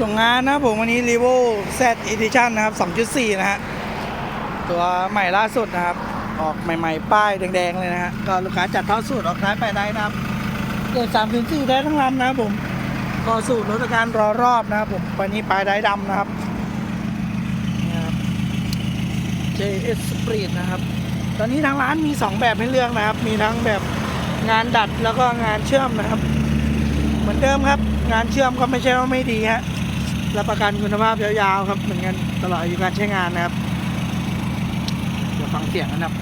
ส่งงานนะผมวันนี้ r e v o Z Edition นะครับ 2.4 นะฮะ ตัวใหม่ล่าสุดนะครับ ออกใหม่ๆ ป้ายแดง ๆ เลยนะฮะ ก็ลูกค้าจัดท่อสูตรออกท้ายไปได้นะครับ เกิด3-4 ได้ทั้งลำนะครับผมก็สูตรรถการรอรอบนะครับผมวันนี้ปลายได้ดำนะครับ JS Speed นะครับ ตอนนี้ทางร้านมี 2 แบบให้เลือกนะครับ มีทั้งแบบงานดัดแล้วก็งานเชื่อมนะครับ เหมือนเดิมครับ งานเชื่อมก็ไม่ใช่ว่าไม่ดีฮะ รับประกันคุณภาพยาวๆครับเหมือนกันตลอดอายุการใช้งานนะครับ เดี๋ยวฟังเสียงกันนะครับ